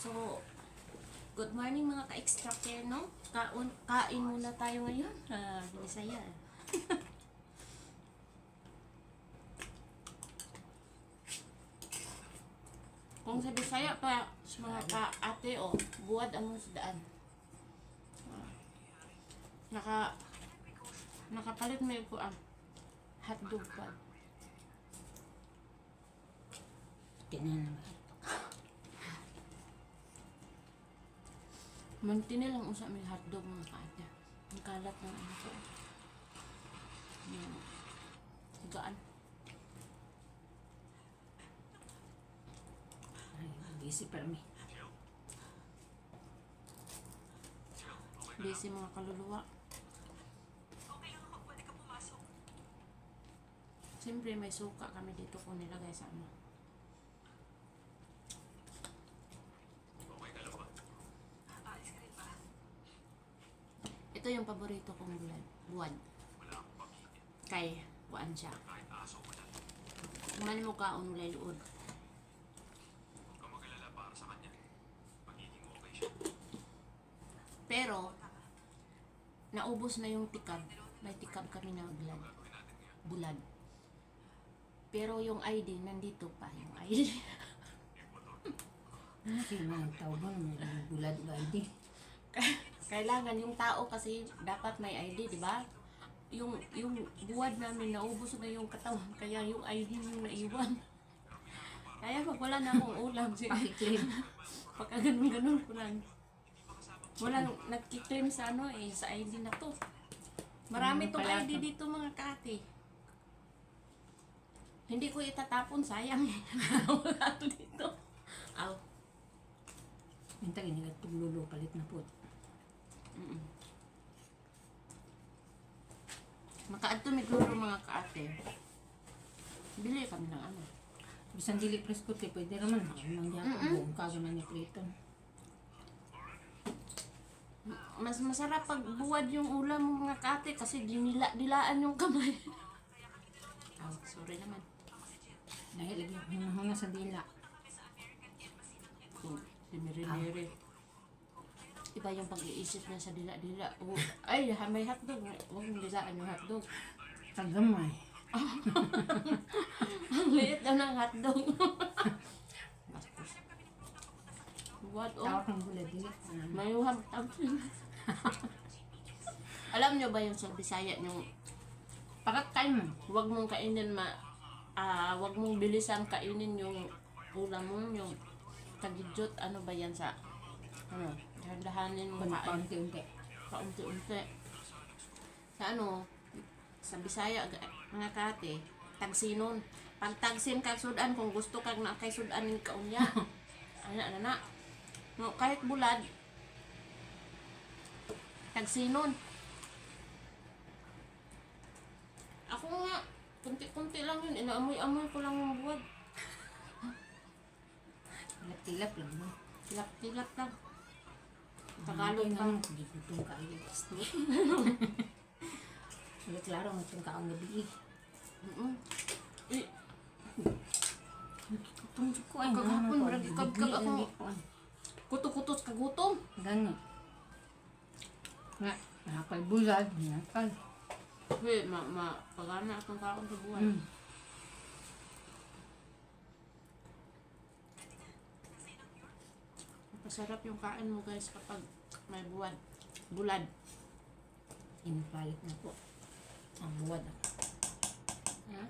So, good morning mga ka-extractor, no? Kaun kain muna tayo ngayon. Ah, Bisaya. Kung sa Bisaya pa, sa mga ka-ate, o, buwad ang mga daan. Ah. Naka, nakapalit may po ang hotdog pa. Tinan naman. Manti lang usap may hotdog mga kaanya. Ang kalat ng ano ko. Yung gaan. Ay, busy pa mi. Busy mga kaluluwa. Siyempre may suka kami dito kung nilagay sa ano. Ito yung paborito kong Buwan. Kay buwan siya. Kumain mo ka unulay luod. Pero, naubos na yung tikab. May tikab kami na blood. Bulad. Pero yung ID, nandito pa yung ID. Sino ang tao ba? Bulad ba hindi? Kailangan yung tao kasi dapat may ID, di ba? Yung yung buwad namin naubos na yung katawan, kaya yung ID yung naiwan. Kaya pag wala na akong ulam, sige. Pakiklaim. Pagka ganun-ganun ko lang. Walang nagkiklaim sa ano eh, sa ID na to. Marami Ano tong ID to? dito mga kati. Hindi ko itatapon, sayang eh. Wala dito. Aw. Minta tuglulo palit na po. Mm-mm. Makaadto migluro mga kaate. Bili kami ng ano. Bisan dili presko te pwede raman ang diya Mm-mm. buong kaso na ni Priton. Mas masarap pag buwad yung ulam mo mga kaate kasi dinila-dilaan yung kamay. Aw, sorry naman. Dahil lagi hunahuna sa dila. Oh, dimiri-miri. Iba yung pag-iisip niya sa dila-dila. Oh, ay, may hotdog. Huwag mong dilaan yung hotdog. Tagamay. Ang liit daw ng hotdog. What? Oh, Tawag ng. Ano? mayuham tapin. Alam nyo ba yung sa Bisaya yung Pakatay man. huwag mong kainin ma ah huwag mong bilisan kainin yung ulam mo yung tagidjot ano ba yan sa ano dahan-dahanin mo kain Paunti-unti. paunti-unti sa ano sa Bisaya ga- mga kate tagsinon pag tagsin kag sudan kung gusto kag na kay sudan ning kaunya ana ana na. No kahit bulad tagsinon ako nga kunti-kunti lang yun. Inaamoy-amoy ko lang yung buwad Tilap-tilap lang mo. tilap-tilap lang Tagalog pa Ang hindi ko itong kayo. Hindi klaro ang itong kaong gabi. Eh, Itong ko ay Kagahapon, ikab-kab ako. Bigli. kuto-kutos kagutom Gani. Nga, nakakal bulad. Nakakal. Wait, ma, ma, pagana akong kaon sa buwan. Mm. Masarap yung kain mo guys kapag may buwan. Bulad. Inipalit na po. Ang buwad ako. Ha?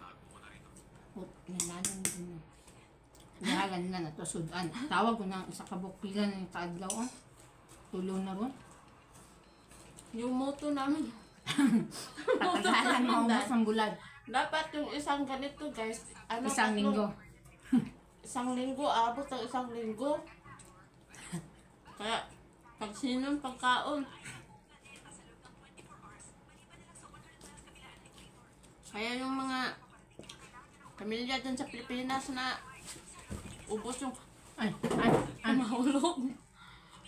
O, nilanan din na. Nihalan na na to, sudan. Tawag ko na sa kabok pila na yung kaadlaw. Oh. Tulo na ron. Yung moto namin. Patagalan mo ang bulad. Dapat yung isang ganito guys. Ano, Isang tatlong- linggo. Isang linggo, abot ng isang linggo. Kaya, pag sinong pagkaon. Kaya yung mga pamilya dyan sa Pilipinas na ubos yung Ay, ay, ay. mahulog.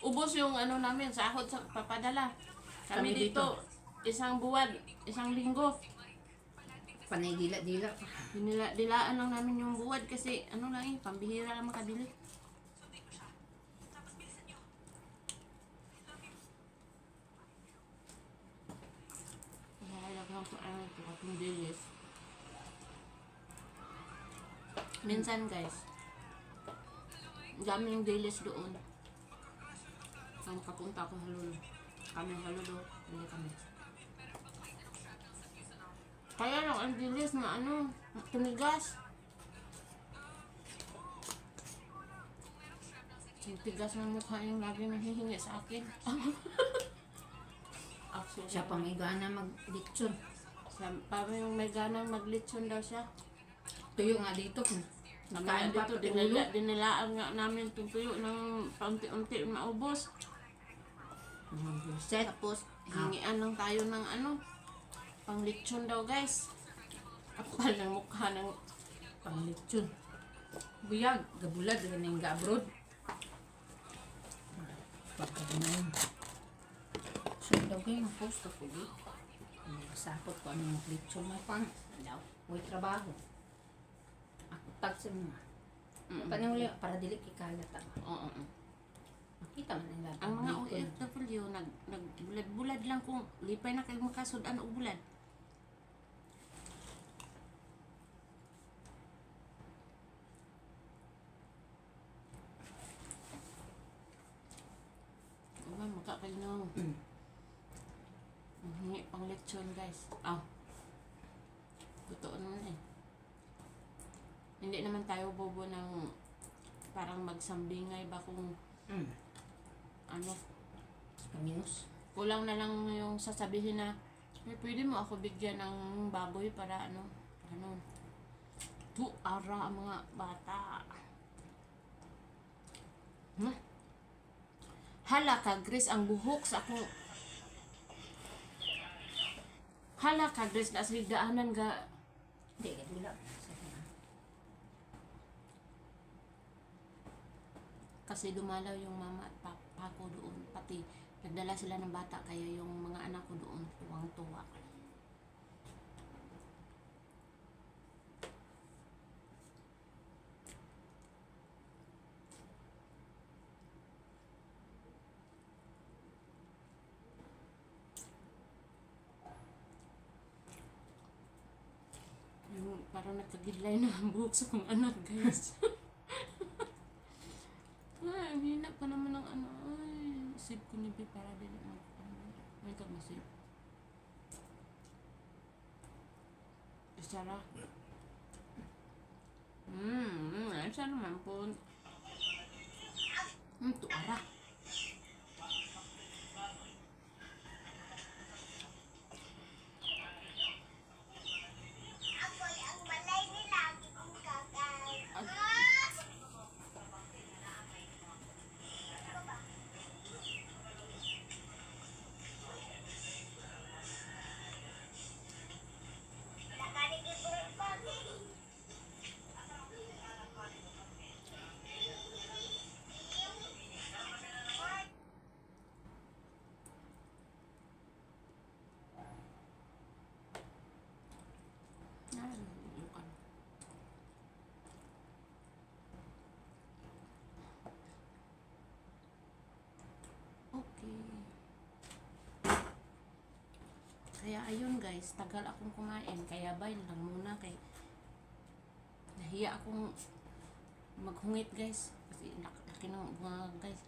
Ubos yung ano namin, sahod sa papadala. Kami, Kami dito, isang buwan, isang linggo. Panay dila-dila. Dinila, dilaan lang namin yung buwad kasi ano lang eh, pambihira lang makabili. lang kung ano ito, kung dilis. Minsan guys, dami yung dilis doon. Saan kapunta ako halulo. Kami halulo, hindi kami. Kaya lang ang dilis na ano, tumigas. Yung tigas ng mukha yung lagi nanghihingi sa akin. Actually, Siya pang iga na mag-diction parang yung may ganang maglitson daw siya. Tuyo nga dito. Nakain pa dito, dinila, dinilaan nga namin itong tuyo ng paunti-unti maubos. Buset. Tapos, hingian lang tayo ng ano, pang lechon daw guys. Kapal ng mukha ng Pang lechon. Buyag. Gabulad. Ganyan yung ga-abroad. Pagkaganayin. So, daw kayo post ako dito. Nasapot ko ano yung lechon mo pang. Daw. Huwag trabaho. Ako tag sa mga. Mm-mm. Panuli, para dili kikalat ako. Oo. oo. Makita man nila. Ang mga. OFW, nag, nagbulad-bulad lang kung lipay na kayo makasudan o bulad. Uy, makakainaw. Mm. Hingi pang lechon guys. Ah. Totoo naman eh. Hindi naman tayo bobo ng parang magsambingay ba kung Mm. ano Minus. kulang na lang yung sasabihin na eh, pwede mo ako bigyan ng baboy para ano ano tu ara ang mga bata hmm? hala ka Grace ang buhok sa akong hala ka Grace na sa daanan ga Hindi, kadula. Sabi na. kasi dumalaw yung mama at pa- pako doon pati nagdala sila ng bata kaya yung mga anak ko doon tuwang tuwa yung parang nagkagidlay na ang buhok sa kong anak guys Ay, ang hina pa naman ng ano. Ay, save ko ni B para din mag. May kag masave. Isara. Hmm, ay siya naman po. Hmm, tuara. Ako'y ang balay ni lagi kong kakain. Nakarigi kong pagi. Ay, yung ano. Okay. Kaya ayun guys, tagal akong kumain. Kaya bail lang muna kay nahiya akong maghungit guys. Kasi lak- laki ng bunga guys.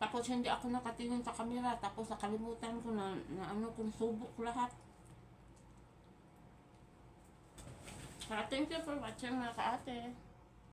Tapos hindi ako nakatingin sa camera. Tapos nakalimutan ko na, na ano kung subok lahat. Thank you for watching mga kaate.